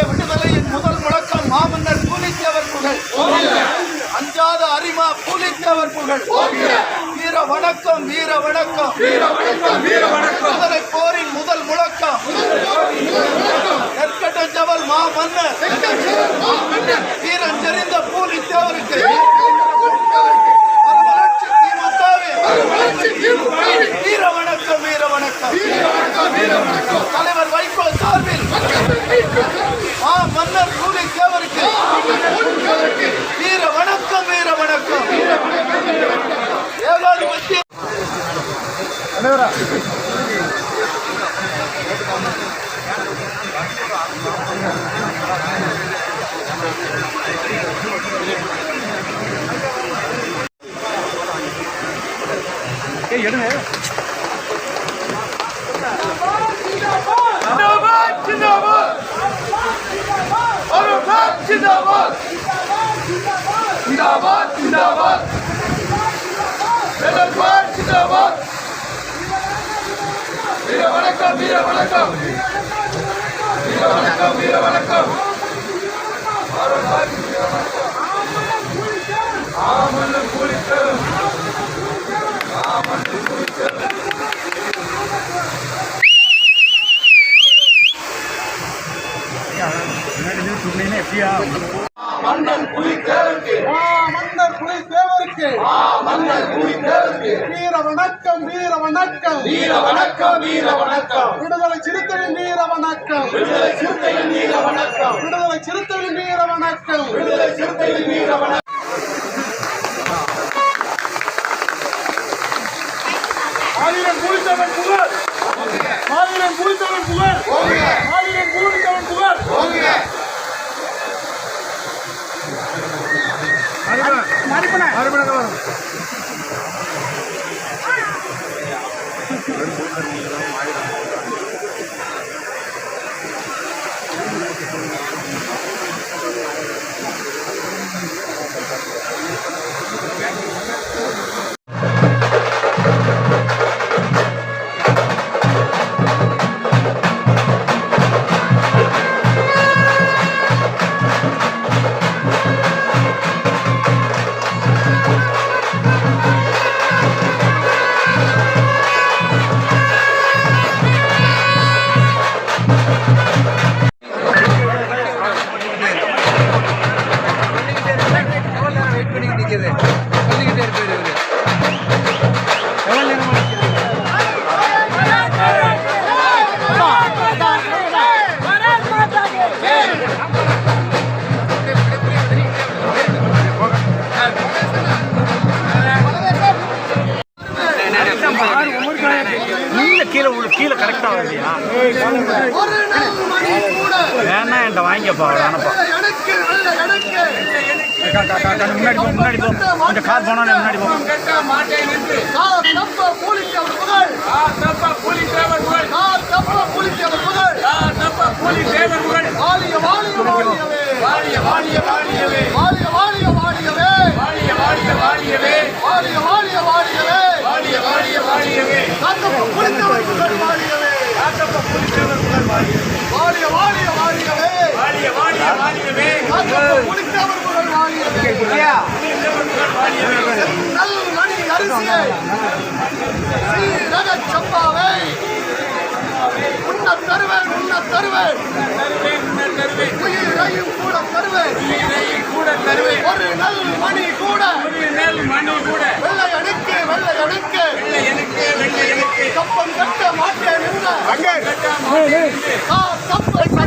இந்திய விடுதலையின் முதல் முழக்கம் மாமன்னர் பூலித்தேவர் புகழ். அஞ்சாத அரிமா பூலித்தேவர் புகழ். வீர வணக்கம் வீர வணக்கம். வீர வணக்கம் விடுதலை போரின் முதல் முழக்கம். நெற்கட்ட ஜவல் மாமன்னர். வீரன் தெரிந்த பூலித்தேவருக்கு. வீர வணக்கம் வீர வணக்கம். தலைவர் வைகோ சார்பில். ஆ மன்னர் கூலி தேவருக்கு வீர வணக்கம் வீர வணக்கம். ஏகாதிபத்திய எடுங்க. அருணாத் ஜிந்தாபாத் ஜிந்தாபாத் ஜிந்தாபாத் வெள்ளல்பாட் ஜிந்தாபாத் வீர வணக்கம் வீர வணக்கம் வீர வணக்கம் வீர வணக்கம் அருணாத் வீர வணக்கம் ஆமன் கூலித்தரும் ஆமன் கூலித்தரும் மன்னன் புலித்தேவருக்கு மன்னர் புலி தேவருக்கு மன்னன் புலித்தேவருக்கு வீர வணக்கம் வீர வணக்கம் வீர வணக்கம் வீர வணக்கம் விடுதலை சிறுத்தையின் வீர வணக்கம் விடுதலை சிறுத்தையின் வீர வணக்கம் விடுதலை சிறுத்தையின் வீர வணக்கம் விடுதலை சிறுத்தையின் வீர வணக்கம் ஆயிரம் குளித்தவன் புகழ். ஆயிரம் குளித்தவன் புகழ். ஆயிரம் குளித்தவன் புகழ். கீழே நல் மணி அரிசியை. ஸ்ரீரக சம்பாவை உன்ன தருவேன் உன்ன தருவேன். உயிரையும் கூட தருவேன். கூட தருவேன் ஒரு நல் மணி கூட. வெள்ளை அணுக்கு வெள்ளை அணுக்கு. கப்பம் கட்ட மாட்டேன் என்ற. கப்பம்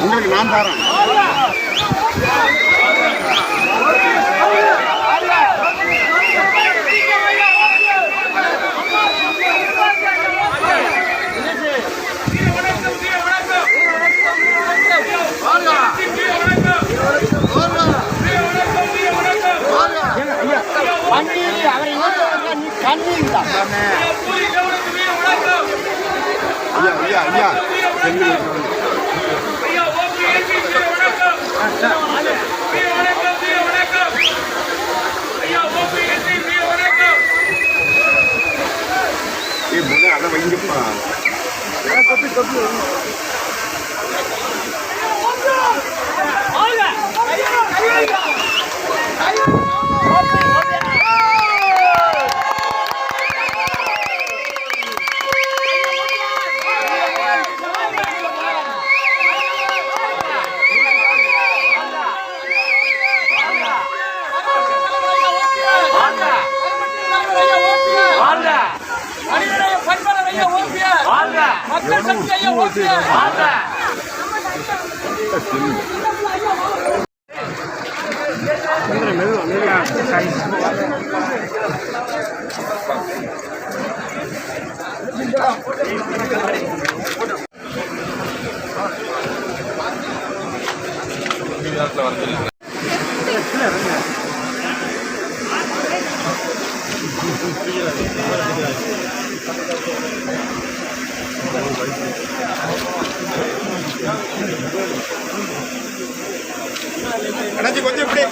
உங்களுக்கு நான் தரேன் ஏ முத அதை வைங்கப்பா. மக்கள் அண்ணாச்சி கொஞ்சம் இப்படி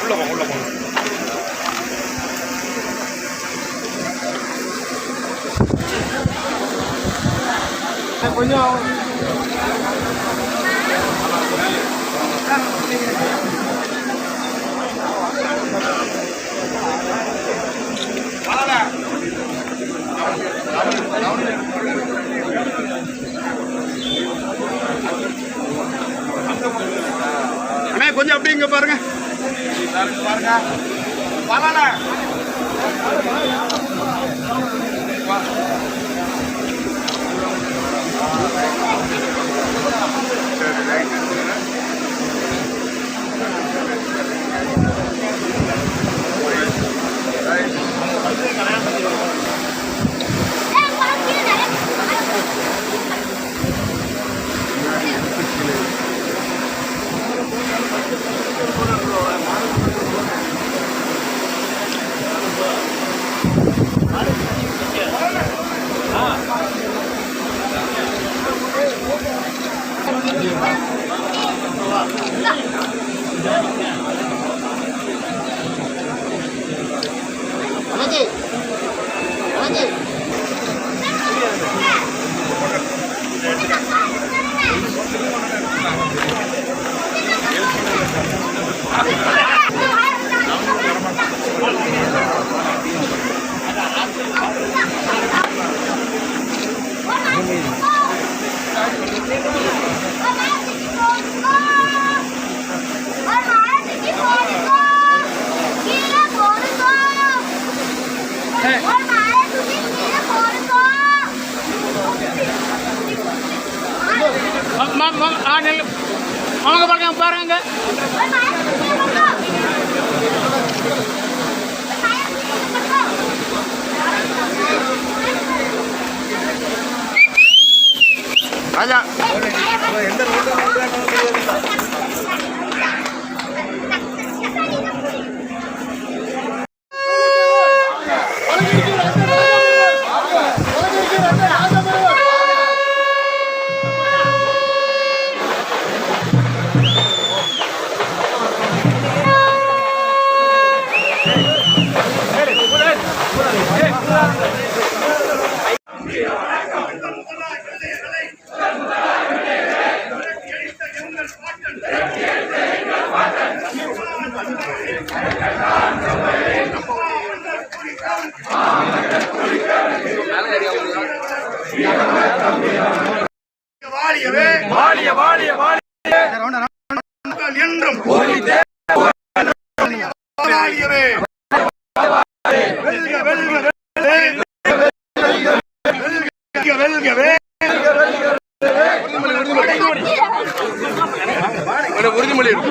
உள்ள போங்க உள்ள போங்க அண்ணா கொஞ்சம் அப்படி இங்க பாருங்க. பாருங்க. பரவாயில்ல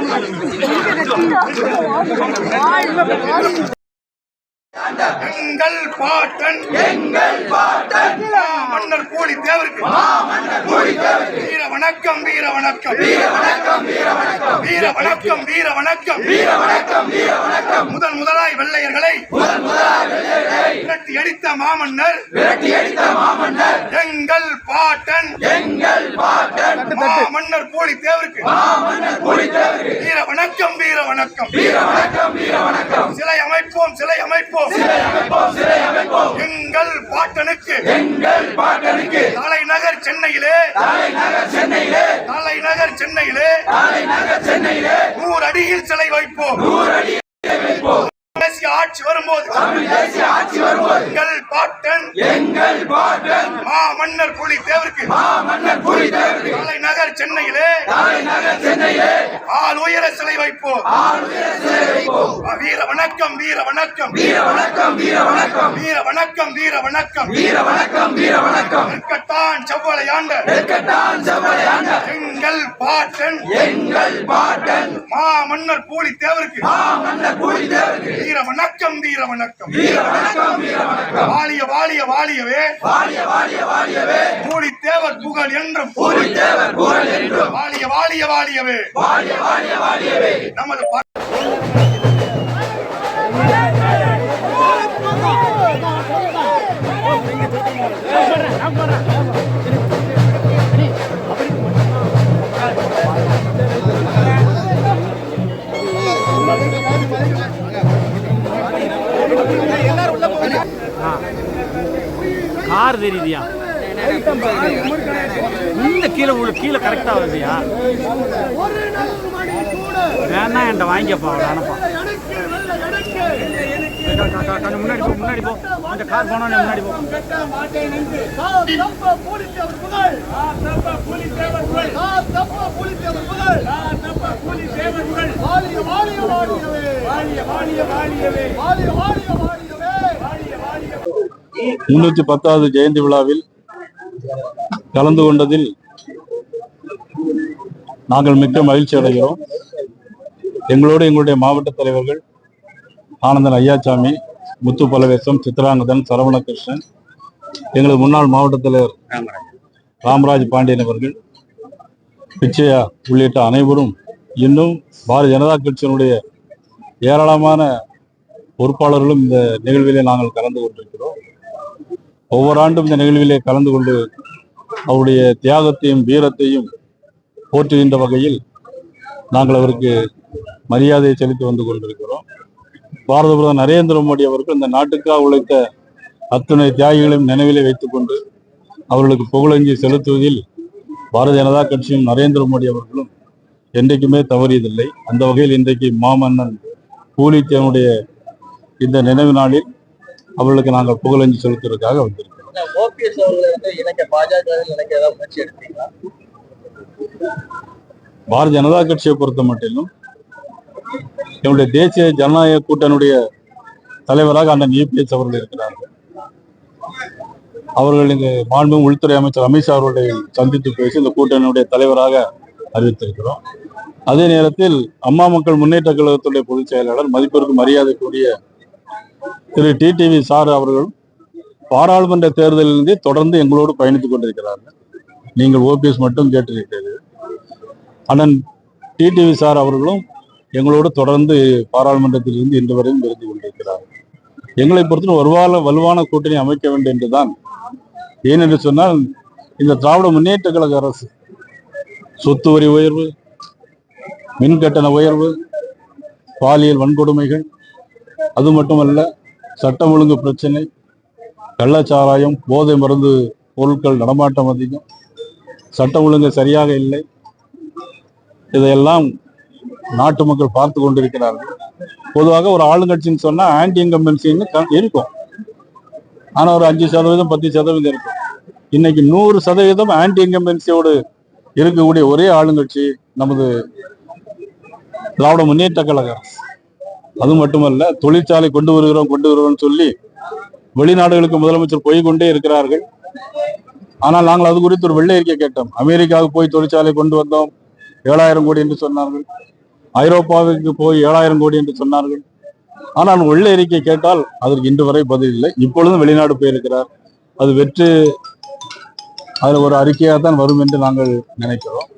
வாழ்க எங்கள் பாட்டன். எங்கள் பாட்டன். மன்னர் கூலி தேவருக்கு வீர வணக்கம் வீர வணக்கம். வீர வணக்கம் வீர வணக்கம். வீர வணக்கம் வீர வணக்கம். வீர வணக்கம் வீர வணக்கம். முதல் முதலாய் வெள்ளையர்களை முதல் முதலாய் வெள்ளையர்களை விரட்டி அடித்த மாமன்னர். விரட்டி அடித்த மாமன்னர். எங்கள் பாட்டன். எங்கள் பாட்டன். மாமன்னர் கூலி தேவருக்கு மாமன்னர் கூலி தேவருக்கு வீர வணக்கம் வீர வணக்கம். வீர வணக்கம் வீர வணக்கம். சிலை அமைப்போம் சிலை அமைப்போம். அமைப்போம் அமைப்போம் எங்கள் பாட்டனுக்கு. எங்கள் பாட்டனுக்கு. தலைநகர் சென்னையிலே. தலைநகர் சென்னையிலே. தலைநகர் சென்னையிலே. தலைநகர் சென்னையிலே. நூறு அடியில் சிலை வைப்போம். நூறு அடியில் தேசிய ஆட்சி வரும்போது. ஆட்சி வரும்போது. எங்கள் பாட்டன். எங்கள் மன்னர் புலி தேவருக்கு. மா மன்னர் புலி தேவருக்கு. தலைநகர் சென்னையிலே. தலைநகர் சென்னையிலே. ஆள் உயர சிலை வைப்போம். ஆள் உயர சிலை வைப்போம். வீர வணக்கம் வீர வணக்கம். வீர வணக்கம் வீர வணக்கம். வீர வணக்கம் வீர வணக்கம். வீர வணக்கம் வீர வணக்கம். நெற்கட்டான் செவ்வளை ஆண்ட செவ்வளை ஆண்ட எங்கள் பாட்டன். எங்கள் பாட்டன். மா மன்னர் பூலி தேவருக்கு. மா மன்னர் பூலி தேவருக்கு. வீர வணக்கம் வீர வணக்கம். வீர வணக்கம் வீர வணக்கம். வாலிய வாலிய வாலியவே. வாழிய வாழிய வாழியவே கூலி தேவர் புகழ் என்று கூலி தேவர் புகழ் என்றும். வாழிய வாழிய வாழியவே வாழிய வாழிய வாழியவே நமது I'm gonna, தார் தெரியுதியா? இந்த கீழே உள்ள கீழே கரெக்டாக வருதுயா? வேணா என்கிட்ட வாங்கிப்பா அவளை அனுப்பா. முன்னாடி போ முன்னாடி போ. அந்த முன்னாடி போ. முன்னூத்தி பத்தாவது ஜெயந்தி விழாவில் கலந்து கொண்டதில் நாங்கள் மிக்க மகிழ்ச்சி அடைகிறோம். எங்களோடு எங்களுடைய மாவட்ட தலைவர்கள் ஆனந்தன் ஐயாச்சாமி முத்து பலவேசம் சித்ராங்கதன் சரவணகிருஷ்ணன் எங்களது முன்னாள் மாவட்ட தலைவர் ராமராஜ் பாண்டியன் அவர்கள் பிச்சையா உள்ளிட்ட அனைவரும் இன்னும் பாரதிய ஜனதா கட்சியினுடைய ஏராளமான பொறுப்பாளர்களும் இந்த நிகழ்விலே நாங்கள் கலந்து கொண்டிருக்கிறோம். ஒவ்வொரு ஆண்டும் இந்த நிகழ்விலே கலந்து கொண்டு அவருடைய தியாகத்தையும் வீரத்தையும் போற்றுகின்ற வகையில் நாங்கள் அவருக்கு மரியாதையை செலுத்தி வந்து கொண்டிருக்கிறோம். பாரத பிரதமர் நரேந்திர மோடி அவர்கள் இந்த நாட்டுக்காக உழைத்த அத்துணை தியாகிகளையும் நினைவிலே வைத்துக்கொண்டு அவர்களுக்கு புகழஞ்சி செலுத்துவதில் பாரதிய ஜனதா கட்சியும் நரேந்திர மோடி அவர்களும் என்றைக்குமே தவறியதில்லை. அந்த வகையில் இன்றைக்கு மாமன்னன் கூலித்தேவனுடைய இந்த நினைவு நாளில் அவர்களுக்கு நாங்கள் புகழஞ்சி செலுத்துவதற்காக வந்திருக்கிறோம் பாரதிய ஜனதா கட்சியை பொறுத்த மட்டிலும் என்னுடைய தேசிய ஜனநாயக கூட்டணியுடைய தலைவராக அண்ணன் இபிஎஸ் அவர்கள் இருக்கிறார்கள். அவர்கள் இங்கு மாண்பு உள்துறை அமைச்சர் அமித்ஷா அவர்களை சந்தித்து பேசி இந்த கூட்டணியுடைய தலைவராக அறிவித்திருக்கிறோம். அதே நேரத்தில் அம்மா மக்கள் முன்னேற்ற கழகத்துடைய பொதுச் செயலாளர் மதிப்பிற்கு மரியாதைக்குரிய திரு டிடிவி சார் அவர்கள் பாராளுமன்ற தேர்தலிலிருந்தே தொடர்ந்து எங்களோடு பயணித்துக் கொண்டிருக்கிறார்கள். நீங்கள் ஓபிஎஸ் மட்டும் கேட்டிருக்கிறீர்கள் அண்ணன் டிடிவி சார் அவர்களும் எங்களோடு தொடர்ந்து பாராளுமன்றத்திலிருந்து இன்று வரையும் இருந்து கொண்டிருக்கிறார். எங்களை பொறுத்தவரை வலுவான வலுவான கூட்டணி அமைக்க வேண்டும் என்றுதான். ஏனென்று சொன்னால் இந்த திராவிட முன்னேற்ற கழக அரசு சொத்து வரி உயர்வு மின் கட்டண உயர்வு பாலியல் வன்கொடுமைகள் அது மட்டுமல்ல சட்டம் ஒழுங்கு பிரச்சனை கள்ளச்சாராயம் போதை மருந்து பொருட்கள் நடமாட்டம் அதிகம் சட்டம் ஒழுங்கு சரியாக இல்லை. இதையெல்லாம் நாட்டு மக்கள் பார்த்து கொண்டிருக்கிறார்கள். பொதுவாக ஒரு ஆளுங்கட்சின்னு சொன்னா ஆன்டி இன்கம்பன்சின்னு இருக்கும். ஆனா ஒரு அஞ்சு சதவீதம் பத்து சதவீதம் இருக்கும். இன்னைக்கு நூறு சதவீதம் ஆன்டி இன்கம்பன்சியோடு இருக்கக்கூடிய ஒரே ஆளுங்கட்சி நமது திராவிட முன்னேற்ற கழக அரசு. அது மட்டுமல்ல தொழிற்சாலை கொண்டு வருகிறோம் கொண்டு வருகிறோம் சொல்லி வெளிநாடுகளுக்கு முதலமைச்சர் போய் கொண்டே இருக்கிறார்கள். ஆனால் நாங்கள் அது குறித்து ஒரு வெள்ளை அறிக்கை கேட்டோம். அமெரிக்காவுக்கு போய் தொழிற்சாலை கொண்டு வந்தோம். ஏழாயிரம் கோடி என்று சொன்னார்கள். ஐரோப்பாவுக்கு போய் ஏழாயிரம் கோடி என்று சொன்னார்கள். ஆனால் வெள்ளை அறிக்கை கேட்டால் அதற்கு இன்று வரை பதில் இல்லை. இப்பொழுதும் வெளிநாடு போயிருக்கிறார். அது வெற்று அதில் ஒரு அறிக்கையாக தான் வரும் என்று நாங்கள் நினைக்கிறோம்.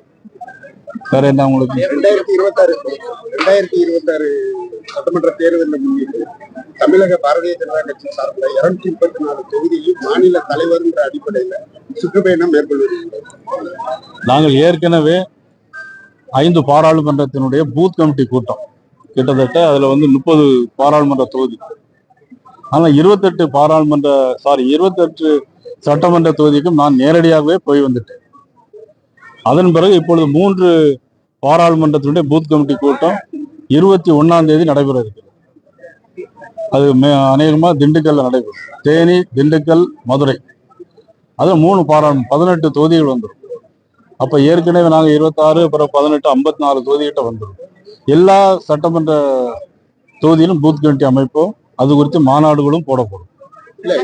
வேற என்ன உங்களுக்கு? ரெண்டாயிரத்தி இருபத்தாறு ரெண்டாயிரத்தி இருபத்தாறு சட்டமன்ற தேர்தலில் முன்னிட்டு தமிழக பாரதிய ஜனதா கட்சி சார்பில் இருநூத்தி முப்பத்தி நாலு தொகுதியில் மாநில தலைவர் என்ற அடிப்படையில சுற்றுப்பயணம் மேற்கொள்வீர்கள் நாங்கள் ஏற்கனவே ஐந்து பாராளுமன்றத்தினுடைய பூத் கமிட்டி கூட்டம். கிட்டத்தட்ட அதுல வந்து முப்பது பாராளுமன்ற தொகுதி. ஆனா இருபத்தெட்டு பாராளுமன்ற சாரி இருபத்தெட்டு சட்டமன்ற தொகுதிக்கும் நான் நேரடியாகவே போய் வந்துட்டேன். அதன் பிறகு இப்பொழுது மூன்று பாராளுமன்றத்தினுடைய பூத் கமிட்டி கூட்டம் இருபத்தி ஒன்னாம் தேதி நடைபெற இருக்கிறது அது மே- அநேகமா திண்டுக்கல்ல நடைபெறும். தேனி திண்டுக்கல் மதுரை. அது மூணு பாராளும் பதினெட்டு தொகுதிகள் வந்துடும். அப்ப ஏற்கனவே நாங்கள் இருபத்தாறு அப்புறம் பதினெட்டு ஐம்பத்தி நாலு தொகுதிகிட்ட வந்துடும். எல்லா சட்டமன்ற தொகுதியிலும் பூத் கமிட்டி அமைப்போம். அது குறித்து மாநாடுகளும் போடப்படும். இல்ல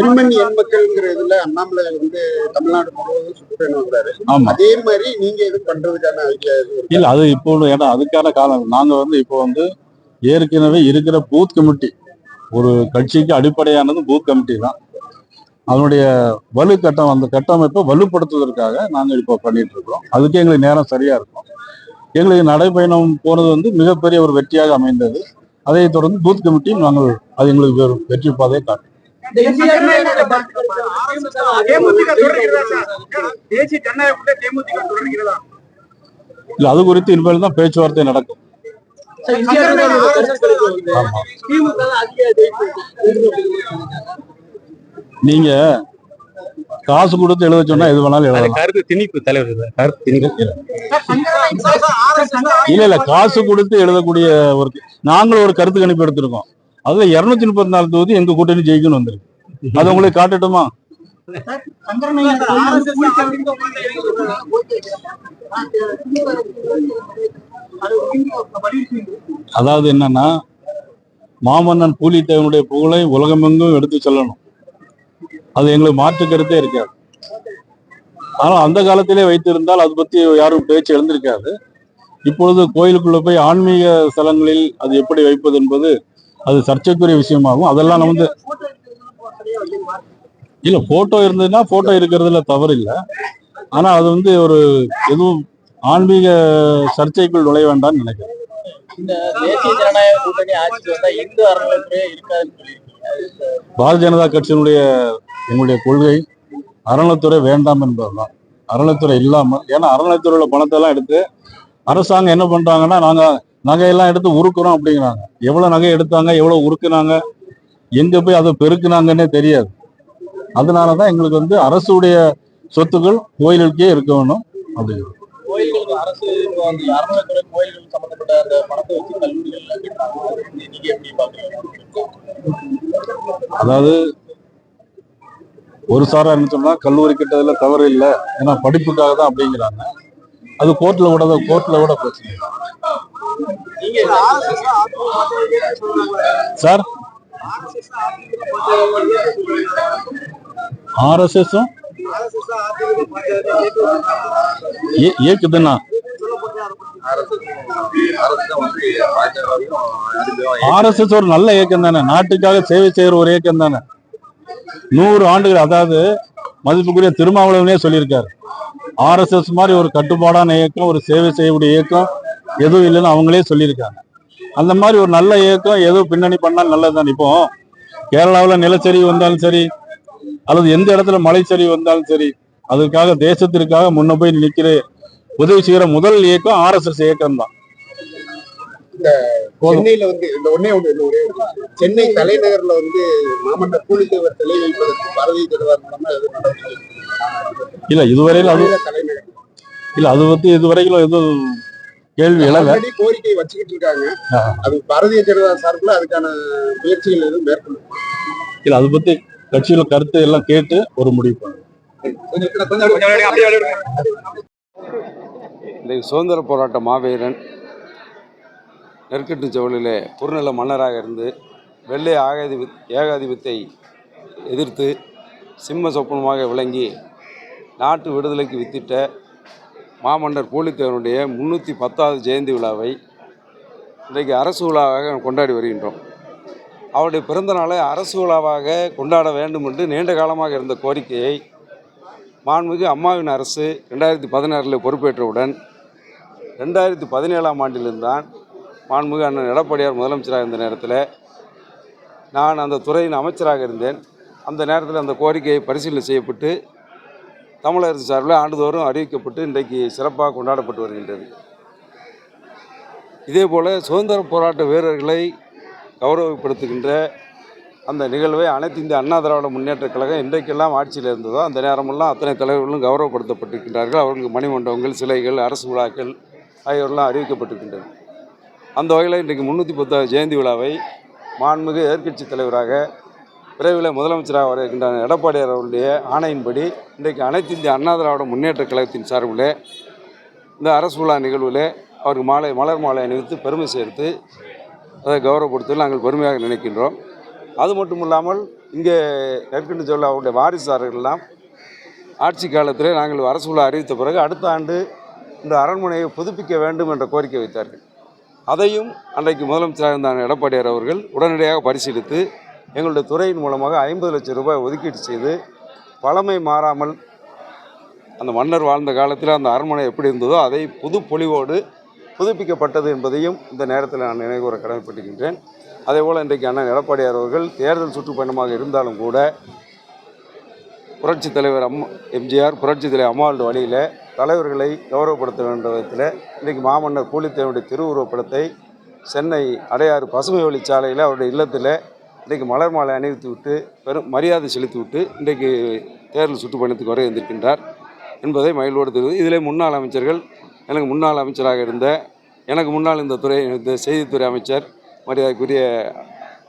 எண்மண் எண்மக்கள்ங்கிற இதுல அண்ணாமலை வந்து தமிழ்நாடு முழுவதும் ஆமா. அதே மாதிரி நீங்க இது பண்றதுக்கான எதுவும் இருக்கா? இல்ல அது இப்போ ஏன்னா அதுக்கான காலம். நாங்க வந்து இப்போ வந்து ஏற்கனவே இருக்கிற பூத் கமிட்டி ஒரு கட்சிக்கு அடிப்படையானது பூத் கமிட்டி தான். அதனுடைய வலு கட்டம் அந்த கட்டமைப்பை வலுப்படுத்துவதற்காக நாங்கள் இப்போ பண்ணிட்டு இருக்கிறோம். அதுக்கு எங்களுக்கு நேரம் சரியா இருக்கும். எங்களுக்கு நடைபயணம் போனது வந்து மிகப்பெரிய ஒரு வெற்றியாக அமைந்தது. அதை தொடர்ந்து பூத் கமிட்டி நாங்கள் அது எங்களுக்கு வெற்றி பாதையை காட்டும். இல்ல அது குறித்து இனிமேல் தான் பேச்சுவார்த்தை நடக்கும். நீங்க காசு கொடுத்து எழுத சொன்னா எது வேணாலும் கருத்து திணிப்பு தலைவர் கருத்து திணிப்பு. இல்ல இல்ல காசு கொடுத்து எழுதக்கூடிய ஒரு நாங்களும் ஒரு கருத்து கணிப்பு எடுத்திருக்கோம். அதுல இருநூத்தி முப்பத்தி நாலு தொகுதி எங்க கூட்டணி ஜெயிக்கணும் வந்திருக்கு. அது உங்களுக்கு காட்டட்டுமா? அதாவது என்னன்னா மாமன்னன் பூலித்தேவனுடைய புகழை உலகமெங்கும் எடுத்து செல்லணும். அது எங்களுக்கு மாற்று கருத்தே இருக்காது. ஆனா அந்த காலத்திலே வைத்திருந்தால் அது பத்தி யாரும் பேச்சு எழுந்திருக்காது. இப்பொழுது கோயிலுக்குள்ள போய் ஆன்மீக ஸ்தலங்களில் அது எப்படி வைப்பது என்பது அது சர்ச்சைக்குரிய விஷயமாகும். அதெல்லாம் நம்ம வந்து இல்ல போட்டோ இருந்ததுன்னா போட்டோ இருக்கிறதுல தவறு இல்லை ஆனா அது வந்து ஒரு எதுவும் ஆன்மீக சர்ச்சைக்குள் நுழைய வேண்டாம்னு நினைக்கிறேன். பாரதிய ஜனதா கட்சியினுடைய எங்களுடைய கொள்கை அறநிலைத்துறை வேண்டாம் என்பதுதான். அறநிலைத்துறை இல்லாமல் ஏன்னா அறநிலைத்துறையில பணத்தை எல்லாம் எடுத்து அரசாங்கம் என்ன பண்றாங்கன்னா நாங்க நகையெல்லாம் எடுத்து உருக்குறோம் அப்படிங்கிறாங்க. எவ்வளவு நகை எடுத்தாங்க எவ்வளவு உருக்குனாங்க எங்க போய் அதை பெருக்குனாங்கன்னே தெரியாது. அதனாலதான் எங்களுக்கு வந்து அரசுடைய சொத்துக்கள் கோயிலுக்கே இருக்க வேணும் அப்படிங்கிறது. கோயில்களுக்கு அரசு இப்போ அந்த அறநிலையத்துறை கோயில்கள் சம்பந்தப்பட்ட அந்த பணத்தை வச்சு கல்லூரிகள்ல கட்டுறாங்க. நீங்க எப்படி பாக்குறீங்க? அதாவது ஒரு சாரா என்ன சொன்னா கல்லூரி கிட்டதுல தவறு இல்லை. ஏன்னா படிப்புக்காக தான் அப்படிங்கிறாங்க. அது கோர்ட்ல விட கோர்ட்ல விட பிரச்சனை. சார்? ஆர்எஸ்எஸும் ஏக்குதுன்னா ஆர்எஸ்எஸ் ஒரு நல்ல இயக்கம் தானே. நாட்டுக்காக சேவை செய்யற ஒரு இயக்கம் தானே. நூறு ஆண்டுகள் அதாவது மதிப்புக்குரிய திருமாவளவனே சொல்லியிருக்காரு. ஆர்எஸ்எஸ் மாதிரி ஒரு கட்டுப்பாடான இயக்கம் ஒரு சேவை செய்யக்கூடிய இயக்கம் எதுவும் இல்லைன்னு அவங்களே சொல்லியிருக்காங்க. அந்த மாதிரி ஒரு நல்ல இயக்கம் ஏதோ பின்னணி பண்ணால் நல்லதுதான். இப்போ கேரளாவில் நிலச்சரிவு வந்தாலும் சரி அல்லது எந்த இடத்துல மலைச்சரிவு வந்தாலும் சரி அதற்காக தேசத்திற்காக முன்ன போய் நிற்கிற உதவி செய்கிற முதல் இயக்கம் ஆர்எஸ்எஸ் இயக்கம் தான் சென்னையில வந்து இந்த ஒன்னே ஒன்று இந்த ஒரே சென்னை தலைநகர்ல வந்து மாமன்னர் பூலித்தேவர் சிலை வைப்பதற்கு பாரதிய ஜனதா மூலமா எதுவும் இல்ல இதுவரையில் அது இல்ல அது பத்தி இதுவரைக்கும் எதுவும் கேள்வி ஆல்ரெடி கோரிக்கை வச்சுக்கிட்டு இருக்காங்க. அது பாரதிய ஜனதா சார்பில் அதுக்கான முயற்சிகள் எதுவும் மேற்கொள்ள இல்லை அதை பத்தி கட்சியில கருத்து எல்லாம் கேட்டு ஒரு முடிவு அப்படியே இன்றைக்கு சுதந்திர போராட்ட மாவீரன் நெற்கட்டு சவுளிலே குறுநில மன்னராக இருந்து வெள்ளை ஆகாதிப ஏகாதிபத்தை எதிர்த்து சிம்ம சொப்பனமாக விளங்கி நாட்டு விடுதலைக்கு வித்திட்ட மாமன்னர் பூலித்தேவனுடைய முன்னூற்றி பத்தாவது ஜெயந்தி விழாவை இன்றைக்கு அரசு விழாவாக கொண்டாடி வருகின்றோம். அவருடைய பிறந்த நாளை அரசு விழாவாக கொண்டாட வேண்டும் என்று நீண்ட காலமாக இருந்த கோரிக்கையை மாண்புமிகு அம்மாவின் அரசு ரெண்டாயிரத்தி பதினாறில் பொறுப்பேற்றவுடன் ரெண்டாயிரத்தி பதினேழாம் ஆண்டிலிருந்தான் மாண்புமிகு அண்ணன் எடப்பாடியார் முதலமைச்சராக இருந்த நேரத்தில் நான் அந்த துறையின் அமைச்சராக இருந்தேன். அந்த நேரத்தில் அந்த கோரிக்கையை பரிசீலனை செய்யப்பட்டு தமிழரசு சார்பில் ஆண்டுதோறும் அறிவிக்கப்பட்டு இன்றைக்கு சிறப்பாக கொண்டாடப்பட்டு வருகின்றது. இதேபோல் சுதந்திர போராட்ட வீரர்களை கௌரவப்படுத்துகின்ற அந்த நிகழ்வை அனைத்து இந்திய அண்ணா திராவிட முன்னேற்ற கழகம் இன்றைக்கெல்லாம் ஆட்சியில் இருந்ததோ அந்த நேரமெல்லாம் அத்தனை தலைவர்களும் கௌரவப்படுத்தப்பட்டிருக்கின்றார்கள். அவர்களுக்கு மணிமண்டபங்கள் சிலைகள் அரசு விழாக்கள் ஆகியோரெல்லாம் அறிவிக்கப்பட்டிருக்கின்றது. அந்த வகையில் இன்றைக்கு முந்நூற்றி பத்தாவது ஜெயந்தி விழாவை மாண்புமிகு எதிர்கட்சி தலைவராக விரைவில் முதலமைச்சராக வர இருக்கின்ற எடப்பாடியார் அவருடைய ஆணையின்படி இன்றைக்கு அனைத்து இந்திய அண்ணா திராவிட முன்னேற்ற கழகத்தின் சார்பில் இந்த அரசு விழா நிகழ்வில் அவருக்கு மாலை மலர் மாலை அணிவித்து பெருமை சேர்த்து அதை கௌரவப்படுத்த நாங்கள் பெருமையாக நினைக்கின்றோம். அது மட்டும் இல்லாமல் இங்கே நெற்கண்டு சொல்ல அவருடைய வாரிசார்கள்லாம் ஆட்சி காலத்தில் நாங்கள் அரசு விழா அறிவித்த பிறகு அடுத்த ஆண்டு இந்த அரண்மனையை புதுப்பிக்க வேண்டும் என்ற கோரிக்கை வைத்தார்கள். அதையும் அன்றைக்கு முதலமைச்சராக இருந்த எடப்பாடியார் அவர்கள் உடனடியாக பரிசீலித்து எங்களுடைய துறையின் மூலமாக ஐம்பது லட்சம் ரூபாய் ஒதுக்கீடு செய்து பழமை மாறாமல் அந்த மன்னர் வாழ்ந்த காலத்தில் அந்த அரண்மனை எப்படி இருந்ததோ அதை புது பொலிவோடு புதுப்பிக்கப்பட்டது என்பதையும் இந்த நேரத்தில் நான் நினைவுகூற கடமைப்பட்டிருக்கின்றேன். அதேபோல் இன்றைக்கு அண்ணன் எடப்பாடியார் அவர்கள் தேர்தல் சுற்றுப்பயணமாக இருந்தாலும் கூட புரட்சித் தலைவர் அம்மா எம்ஜிஆர் புரட்சித் தலைவர் அம்மாவோட வழியில் தலைவர்களை கௌரவப்படுத்த வேண்டிய விதத்தில் இன்றைக்கு மாமன்னர் கூலித்தேவனுடைய திருவுருவப்படத்தை சென்னை அடையாறு பசுமை வழிச்சாலையில் அவருடைய இல்லத்தில் இன்றைக்கு மலர் மாலை அணிவித்து விட்டு பெரும் மரியாதை செலுத்தி விட்டு இன்றைக்கு தேர்தல் சுற்றுப்பயணத்துக்கு வர இருந்திருக்கின்றார் என்பதை மகிழ்வோடு தெரிவித்து இதில் முன்னாள் அமைச்சர்கள் எனக்கு முன்னாள் அமைச்சராக இருந்த எனக்கு முன்னால் இந்த துறை இந்த செய்தித்துறை அமைச்சர் மரியாதைக்குரிய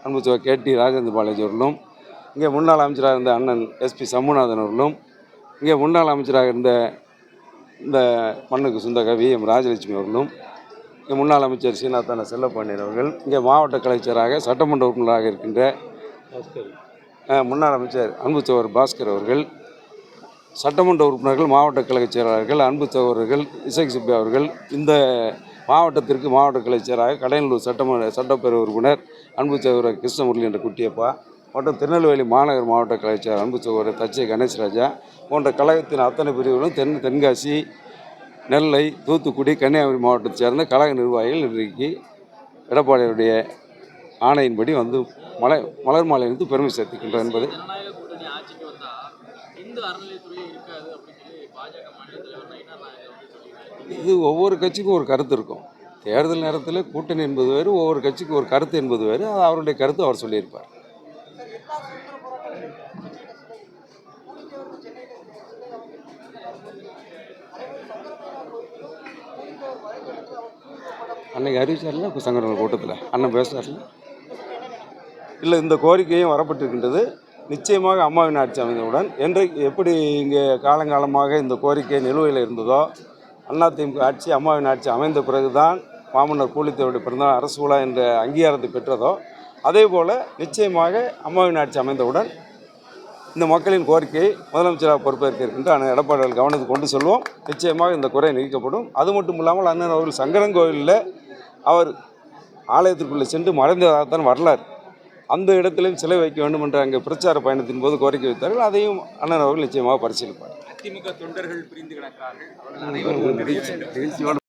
அன்பு கே டி ராஜேந்திர பாலாஜி அவர்களும் இங்கே முன்னாள் அமைச்சராக இருந்த அண்ணன் எஸ்பி சம்முநாதன் அவர்களும் இங்கே முன்னாள் அமைச்சராக இருந்த இந்த மண்ணுக்கு சொந்த கவி எம் ராஜலட்சுமி அவர்களும் முன்னாள் அமைச்சர் சீனாத்தான செல்லப்பாண்டியன் அவர்கள் இங்கே மாவட்ட கலைச்சராக சட்டமன்ற உறுப்பினராக இருக்கின்ற முன்னாள் அமைச்சர் அன்பு சோர் பாஸ்கர் அவர்கள் சட்டமன்ற உறுப்பினர்கள் மாவட்ட கழகச் செயலாளர்கள் அன்பு சகோதரர்கள் இசைக் சிப்பி அவர்கள் இந்த மாவட்டத்திற்கு மாவட்ட கலைச் செயலாளர் கடையனூர் சட்டமன்ற சட்டப்பேரவை உறுப்பினர் அன்பு சகோதரர் கிருஷ்ணமுரளி என்ற குட்டியப்பா மற்றும் திருநெல்வேலி மாநகர் மாவட்ட கலைச் செயலாளர் அன்பு சகோதரர் தச்சை கணேஷ்ராஜா போன்ற கழகத்தின் அத்தனை பிரிவுகளும் தென் தென்காசி நெல்லை தூத்துக்குடி கன்னியாகுமரி மாவட்டத்தை சேர்ந்த கழக நிர்வாகிகள் இன்றைக்கு எடப்பாடியுடைய ஆணையின்படி வந்து மலை மலர் மாலை அணிந்து பெருமை சேர்த்துக்கின்றோம் என்பது இது ஒவ்வொரு கட்சிக்கும் ஒரு கருத்து இருக்கும். தேர்தல் நேரத்தில் கூட்டணி என்பது வேறு ஒவ்வொரு கட்சிக்கும் ஒரு கருத்து என்பது வேறு. அது அவருடைய கருத்து அவர் சொல்லியிருப்பார். அன்னைக்கு அறிவிச்சார்ல இப்போ சங்கடங்கள் கூட்டத்தில்? அண்ணன் பேசுறாருல? இல்லை இந்த கோரிக்கையும் வரப்பட்டிருக்கின்றது. நிச்சயமாக அம்மாவின் ஆட்சி அமைந்தவுடன் என்றைக்கு எப்படி இங்கே காலங்காலமாக இந்த கோரிக்கை நிலுவையில் இருந்ததோ அதிமுக ஆட்சி அம்மாவின் ஆட்சி அமைந்த பிறகுதான் மாமன்னர் பூலித்தேவருடைய பிறந்தநாள் அரசு விழா என்ற அங்கீகாரத்தை பெற்றதோ அதே போல் நிச்சயமாக அம்மாவின் ஆட்சி அமைந்தவுடன் இந்த மக்களின் கோரிக்கையை முதலமைச்சராக பொறுப்பேற்க இருக்கின்ற அண்ணன் எடப்பாடி கவனத்துக்கு கொண்டு செல்வோம். நிச்சயமாக இந்த குறை நீக்கப்படும். அது மட்டும் இல்லாமல் அண்ணன் அவர்கள் சங்கரங்கோவிலில் அவர் ஆலயத்திற்குள்ளே சென்று மறைந்ததாகத்தான் வரலாறு. அந்த இடத்திலும் சிலை வைக்க வேண்டும் என்ற அங்கே பிரச்சார பயணத்தின் போது கோரிக்கை வைத்தார்கள். அதையும் அண்ணன் அவர்கள் நிச்சயமாக பரிசீலிப்பார். அதிமுக தொண்டர்கள் பிரிந்து கிடக்கிறார்கள்.